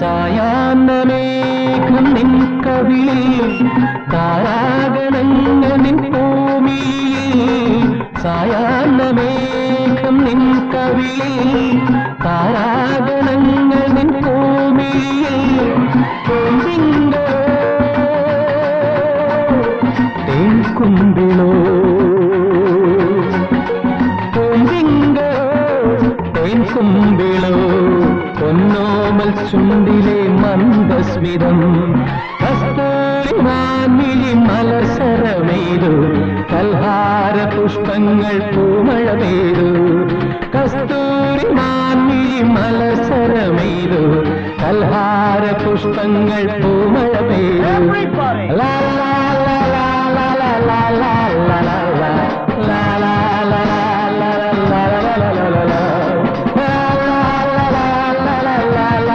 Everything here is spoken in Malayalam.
സായാഹ്നമേഘം നിൻ കവിളിൽ താരാഗണങ്ങൾ ഭൂമിയിൽ. സായാഹ്നമേഘം നിൻ കവിളിൽ താരാഗണങ്ങൾ ഭൂമിയിൽ. ചുണ്ടിലെ മന്ദസ്മിതം. കസ്തൂരി മലസരമേതു. കൽഹാര പുഷ്പങ്ങൾ പൂമഴമേതു പെയ്തു കസ്തൂരി മാൻമിഴി മലസരമെയ്തു കൽഹാര പുഷ്പങ്ങൾ പൂമഴമേതു